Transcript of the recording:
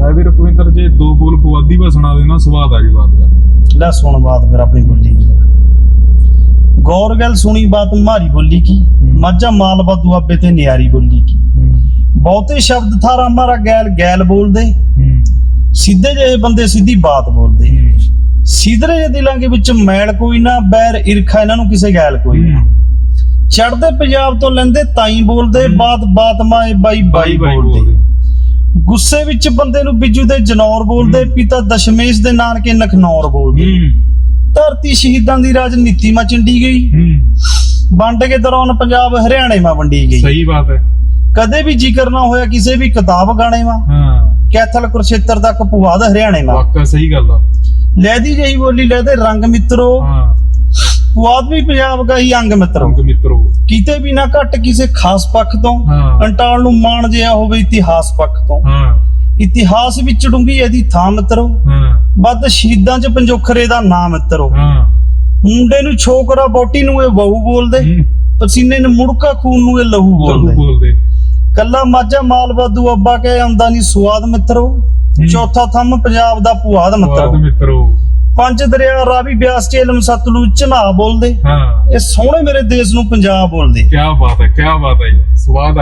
ਲੈ ਵੀ ਰੁਕਵਿੰਦਰ ਜੇ ਦੋ ਬੋਲ ਪੁਆਧੀ ਵਾ ਸੁਣਾ ਦੇਣਾ ਸਵਾਦ ਆ ਗਈ ਬਾਤ ਦਾ। ਲੈ ਸੁਣ ਬਾਤ ਫਿਰ ਆਪਣੀ ਬੋਲੀ ਗੌਰ ਗੱਲ ਸੁਣੀ ਬਾਤ ਮਾਰੀ ਬੋਲੀ ਕੀ? ਮਾਝਾ ਮਾਲਵਾ ਦੁਆਬੇ ਤੇ ਨਿਆਰੀ ਬੋਲੀ ਕੀ? ਬਹੁਤੇ ਸ਼ਬਦ ਥਾਰਾ ਮਾਰਾ ਗੈਲ ਗੈਲ ਬੋਲਦੇ। ਸਿੱਧੇ ਜਿਹੇ ਬੰਦੇ ਸਿੱਧੀ ਬਾਤ ਬੋਲਦੇ। ਸਿੱਧਰੇ ਜਿਹੇ ਦਿਲਾਂ ਦੇ ਵਿੱਚ ਮੈਲ ਕੋਈ ਨਾ ਬੈਰ ਈਰਖਾ ਇਹਨਾਂ ਨੂੰ ਕਿਸੇ ਗੈਲ ਕੋਈ ਨਾ। ਚੜਦੇ ਪੰਜਾਬ ਤੋਂ ਲੈਂਦੇ ਤਾਈ ਬੋਲਦੇ ਬਾਤ ਬਾਤ ਮਾਏ ਬਾਈ ਬਾਈ ਬੋਲਦੇ। ਗੁੱਸੇ ਵਿੱਚ ਬੰਦੇ ਨੂੰ ਬਿੱਜੂ ਦੇ ਜਨੌਰ ਬੋਲਦੇ ਪਿਤਾ ਦਸ਼ਮੇਸ਼ ਦੇ ਨਾਨਕੇ ਨਖਨੌਰ ਬੋਲਦੇ। ਧਰਤੀ ਸ਼ਹੀਦਾਂ ਦੀ ਰਾਜਨੀਤੀ ਮਾ ਚਿੰਡੀ ਗਈ। ਵੰਡ ਕੇ ਦੌਰਾਨ ਪੰਜਾਬ ਹਰਿਆਣੇ ਮਾ ਵੰਡੀ ਗਈ। ਸਹੀ ਬਾਤ ਹੈ। ਕਦੇ ਵੀ ਜ਼ਿਕਰ ਨਾ ਹੋਇਆ ਕਿਸੇ ਵੀ ਕਿਤਾਬ ਗਾਣੇ ਮਾ ਹਾਂ। ਕੈਥਲ ਕੁਰਸ਼ੇਤਰ ਤੱਕ ਪੁਆਧ ਹਰਿਆਣੇ ਮਾ ਵਾਕਾ ਸਹੀ ਗੱਲ ਆ। ਲੈਦੀ ਜਹੀ ਬੋਲੀ ਲੈਦੇ ਰੰਗ ਮਿੱਤਰੋ। ਹਾਂ। ਪੁਆਧ ਵੀ ਪੰਜਾਬ ਦਾ ਹੀ ਅੰਗ ਮਿੱਤਰੋ ਰੰਗ ਮਿੱਤਰੋ ਕਿਤੇ ਵੀ ਨਾ ਘੱਟ ਕਿਸੇ ਖਾਸ ਪੱਖ ਤੋਂ ਅੰਟਾਲ ਨੂੰ ਮਾਣ ਜਿਆ ਹੋਵੇ ਇਤਿਹਾਸ ਪੱਖ ਤੋਂ। ਹਾਂ। ਇਤਿਹਾਸ ਵਿੱਚ ਡੂੰਗੀ ਇਹਦੀ ਥਾਂ ਮਿੱਤਰੋ ਹਾਂ। ਵੱਧ ਸ਼ਹੀਦਾਂ 'ਚ ਪੰਜੋਖਰੇ ਦਾ ਨਾਮ ਮਿੱਤਰੋ ਹਾਂ। ਮੁੰਡੇ ਨੂੰ ਛੋਕਰਾ ਬੋਟੀ ਨੂੰ ਇਹ ਬਹੂ ਬੋਲਦੇ ਪਸੀਨੇ ਨੂੰ ਮੁੜਕਾ ਖੂਨ ਨੂੰ ਇਹ ਲਹੂ ਬੋਲਦੇ। ਕੱਲਾ ਮਾਝਾ ਮਾਲਵਾ ਦੁਆਬਾ ਕੇ ਆਉਂਦਾ ਨਹੀਂ ਸਵਾਦ ਮਿੱਤਰੋ ਚੌਥਾ ਥੰਮ ਪੰਜਾਬ ਦਾ ਪੁਆਧ ਮਿੱਤਰੋ ਮਿੱਤਰੋ ਪੰਜ ਦਰਿਆ ਰਾਵੀ ਬਿਆਸ ਝੇਲਮ ਸਤਲੁਜ ਝਨਾ ਬੋਲਦੇ ਹਾਂ ਇਹ ਸੋਹਣੇ ਮੇਰੇ ਦੇਸ਼ ਨੂੰ ਪੰਜਾਬ ਬੋਲਦੇ ਕੀ ਬਾਤ ਹੈ ਕੀ ਬਾਤ ਹੈ ਜੀ। ਸਵਾਦ